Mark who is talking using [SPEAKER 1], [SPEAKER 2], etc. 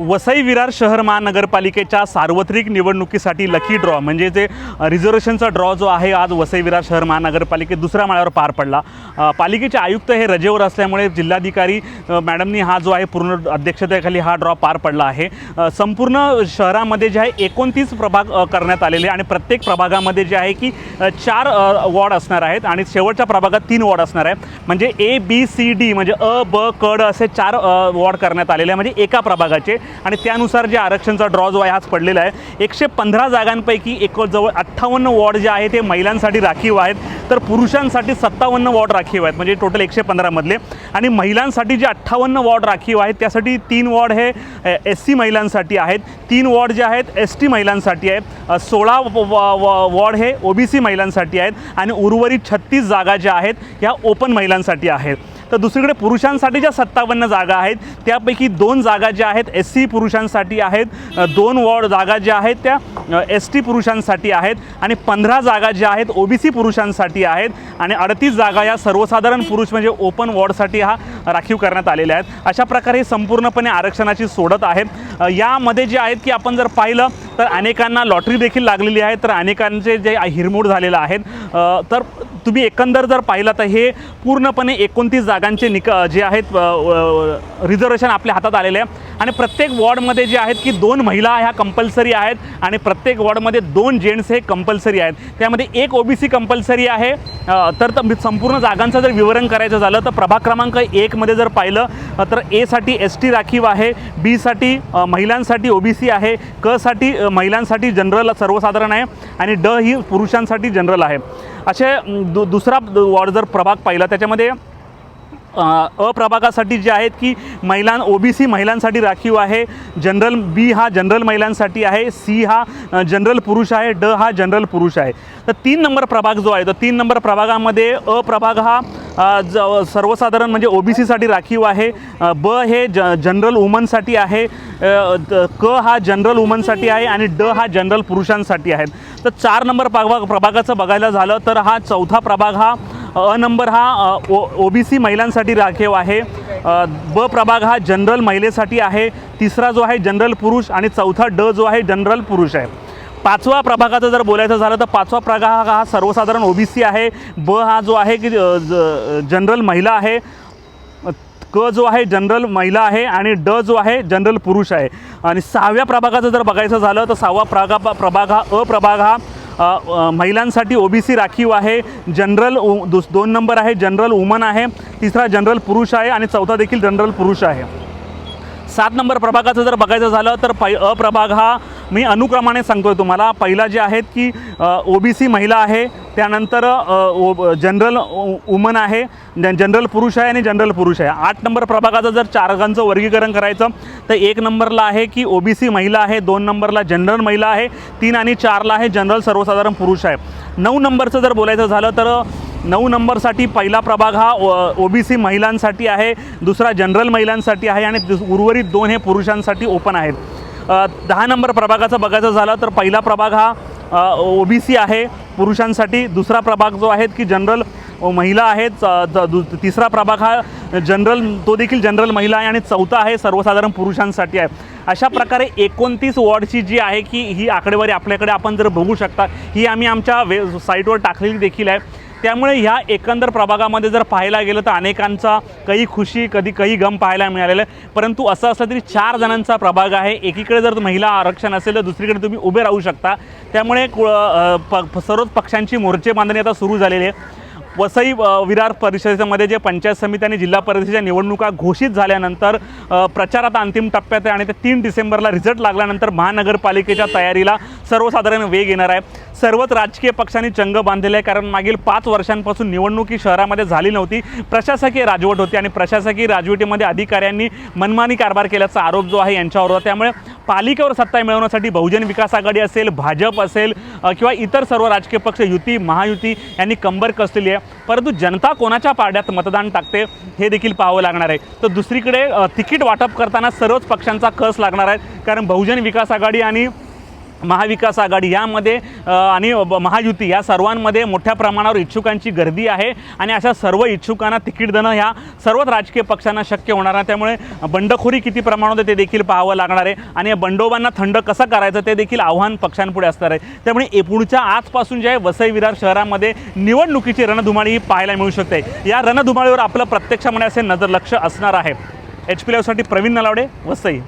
[SPEAKER 1] वसई विरार शहर महानगरपालिकेच्या सार्वत्रिक निवडणुकीसाठी लकी ड्रॉ म्हणजे जे रिझर्वेशनचा ड्रॉ जो आहे आज वसई विरार शहर महानगरपालिकेत दुसऱ्या माळ्यावर पार पडला. पालिकेचे आयुक्त हे रजेवर असल्यामुळे जिल्हाधिकारी मॅडमनी हा जो आहे पूर्ण अध्यक्षतेखाली हा ड्रॉ पार पडला आहे. संपूर्ण शहरामध्ये जे आहे एकोणतीस प्रभाग करण्यात आलेले आणि प्रत्येक प्रभागामध्ये जे आहे की चार वॉर्ड असणार आहेत आणि शेवटच्या प्रभागात तीन वॉर्ड असणार आहे म्हणजे ए बी सी डी म्हणजे अ ब कड असे चार वॉर्ड करण्यात आलेले आहे म्हणजे एका प्रभागाचे. आणि त्यानुसार जे आरक्षणचा ड्रॉ जो आहे हाच पडलेला आहे. एकशे पंधरा जागांपैकी एक जवळ अठ्ठावन्न वॉर्ड जे आहे ते महिलांसाठी राखीव आहेत. तर पुरुषांसाठी सत्तावन्न वॉर्ड राखीव आहेत. म्हणजे टोटल एकशे पंधरामधले आणि महिलांसाठी जे अठ्ठावन्न वॉर्ड राखीव आहेत त्यासाठी तीन वॉर्ड हे एस सी महिलांसाठी आहेत. तीन वॉर्ड जे आहेत एस टी महिलांसाठी आहेत. सोळा व- वॉर्ड हे ओ बी सी महिलांसाठी आहेत. आणि उर्वरित छत्तीस जागा ज्या आहेत ह्या ओपन महिलांसाठी आहेत. तर दुसरीकडे पुरुषांसाठी ज्या सत्तावन्न जागा आहेत त्यापैकी दोन जागा ज्या आहेत एस सी पुरुषांसाठी आहेत दोन वॉर्ड जागा ज्या आहेत त्या एस टी पुरुषांसाठी आहेत आणि पंधरा जागा ज्या आहेत ओ बी सी पुरुषांसाठी आहेत आणि अडतीस जागा या सर्वसाधारण पुरुष म्हणजे ओपन वॉर्डसाठी हा राखीव करण्यात आलेल्या आहेत. अशा प्रकारे हे संपूर्णपणे आरक्षणाची सोडत आहेत. यामध्ये जे आहेत की आपण जर पाहिलं तर अनेकांना लॉटरी देखील लागलेली आहे तर अनेकांचे जे हिरमोड झालेलं आहेत. तर तुम्ही एकंदर जर पाहिलं तर हे पूर्णपणे एकोणतीस जागांचे निक जे आहेत रिझर्वेशन आपल्या हातात आलेले आहे. आणि प्रत्येक वॉर्डमध्ये जे आहेत की दोन महिला ह्या कंपल्सरी आहेत आणि प्रत्येक वॉर्डमध्ये दोन जेंट्स हे कंपल्सरी आहेत. त्यामध्ये एक ओ बी सी कंपल्सरी आहे. तर संपूर्ण जागांचं जर विवरण करायचं झालं तर प्रभाग क्रमांक एकमध्ये जर पाहिलं तर एसाठी एस टी राखीव आहे बीसाठी महिलांसाठी ओ बी सी आहे क साठी महिलांसाठी जनरल सर्वसाधारण आहे आणि ड ही पुरुषांसाठी जनरल आहे. असे दु दुसरा वॉर्ड जर प्रभाग पाहिला त्याच्यामध्ये अप्रभागासाठी जे आहेत की महिलां ओ बी सी महिलांसाठी राखीव आहे जनरल बी हा जनरल महिलांसाठी आहे सी हा जनरल पुरुष आहे ड हा जनरल पुरुष आहे. तर तीन नंबर प्रभाग जो आहे तर तीन नंबर प्रभागामध्ये अप्रभाग हा ज सर्वसाधारण म्हणजे ओ बी सीसाठी राखीव आहे ब हे ज जनरल वुमनसाठी आहे क हा जनरल वुमनसाठी आहे आणि ड हा जनरल पुरुषांसाठी आहे तर चार नंबर प्रभाग प्रभागाचं बघायला झालं तर हा चौथा प्रभाग हा अ नंबर हा ओ ओ बी सी महिलांसाठी राखीव आहे. ब प्रभाग हा जनरल महिलेसाठी आहे. तिसरा जो आहे जनरल पुरुष आणि चौथा ड जो आहे जनरल पुरुष आहे. पाचवा प्रभागाचं जर बोलायचं झालं तर पाचवा प्रभाग हा सर्वसाधारण ओ बी सी आहे. ब हा जो आहे की ज- जनरल महिला आहे. क जो आहे जनरल महिला आहे आणि ड जो आहे जनरल पुरुष आहे. आणि सहाव्या प्रभागाचं जर बघायचं झालं तर सहावा प्रागा प्रभाग हा अ प्रभाग हा महिलांसाठी ओ बी सी राखीव आहे. जनरल उ- दुस दोन नंबर आहे जनरल वुमन आहे. तिसरा जनरल पुरुष आहे आणि चौथा देखील जनरल पुरुष आहे. सात नंबर प्रभागाचं जर बघायचं झालं तर पै अ प्रभाग हा मी अनुक्रमाने सांगतोय तुम्हाला. पहिला जे आहेत की ओ बी सी महिला आहे त्यानंतर ओ जनरल वुमन आहे जनरल पुरुष आहे आणि जनरल पुरुष आहे. आठ नंबर प्रभागाचं जर चारगांचं वर्गीकरण करायचं तर एक नंबरला आहे की ओ बी सी महिला आहे दोन नंबरला जनरल महिला आहे तीन आणि चारला आहे जनरल सर्वसाधारण पुरुष आहे. नऊ नंबरचं जर बोलायचं झालं तर नऊ नंबरसाठी पहिला प्रभाग हा ओ बी सी महिलांसाठी आहे दुसरा जनरल महिलांसाठी आहे आणि दुस- उर्वरित दोन हे पुरुषांसाठी ओपन आहेत. दहा नंबर प्रभागाचं बघायचं झालं तर पहिला प्रभाग हा ओ बी सी आहे पुरुषांसाठी दुसरा प्रभाग जो आहे की जनरल महिला आहेत दु- तिसरा प्रभाग हा जनरल तो देखील जनरल महिला आहे आणि चौथा आहे सर्वसाधारण पुरुषांसाठी आहे. अशा प्रकारे एकोणतीस वॉर्डची जी आहे की ही आकडेवारी आपल्याकडे आपण जर बघू शकता ही आम्ही आमच्या वे साईटवर टाकलेली देखील आहे. त्यामुळे ह्या एकंदर प्रभागामध्ये जर पाहायला गेलं तर अनेकांचा काही खुशी कधी काही गम पाहायला मिळालेलं आहे. परंतु असं असलं तरी चार जणांचा प्रभाग आहे. एकीकडे जर महिला आरक्षण असेल तर दुसरीकडे तुम्ही उभे राहू शकता. त्यामुळे कु- प सर्वच पक्षांची मोर्चे बांधणी आता सुरू झालेली आहे. वसई विरार परिषदेमध्ये जे पंचायत समिती आणि जिल्हा परिषदेच्या निवडणुका घोषित झाल्यानंतर प्रचार आता अंतिम टप्प्यात आहे आणि ते तीन डिसेंबरला रिझल्ट लागल्यानंतर महानगरपालिकेच्या तयारीला सर्वसाधारण वेग येणार आहे. सर्वच राजकीय पक्षांनी चंग बांधलेले आहे कारण मागील पाच वर्षांपासून निवडणूक ही शहरामध्ये झाली नव्हती. प्रशासकीय राजवट होती आणि प्रशासकीय राजवटीमध्ये अधिकाऱ्यांनी मनमानी कारभार केल्याचा आरोप जो आहे यांच्यावर होता. त्यामुळे पालिकेवर सत्ता मिळवण्यासाठी बहुजन विकास आघाडी असेल भाजप असेल किंवा इतर सर्व राजकीय पक्ष युती महायुती यांनी कंबर कसलेली आहे. परंतु जनता कोणाच्या पाड्यात मतदान टाकते हे देखील पाहावं लागणार आहे. तर दुसरीकडे तिकीट वाटप करताना सर्वच पक्षांचा कस लागणार आहे? कारण बहुजन विकास आघाडी आणि महाविकास आघाडी यामध्ये आणि महायुती या सर्वांमध्ये मोठ्या प्रमाणावर इच्छुकांची गर्दी आहे. आणि अशा सर्व इच्छुकांना तिकीट देणं ह्या सर्वच राजकीय पक्षांना शक्य होणार आहे. त्यामुळे बंडखोरी किती प्रमाणात आहे ते देखील पाहावं लागणार आहे. आणि या बंडोबांना थंड कसं करायचं ते देखील आव्हान पक्षांपुढे असणार आहे. त्यामुळे ए- आजपासून जे आहे वसई विरार शहरामध्ये निवडणुकीची रणधुमाळी ही पाहायला मिळू शकते. या रणधुमाळीवर आपलं प्रत्यक्षपणे असे नजर लक्ष असणार आहे. एच पी लाईव्हसाठी प्रवीण नलावडे वसई.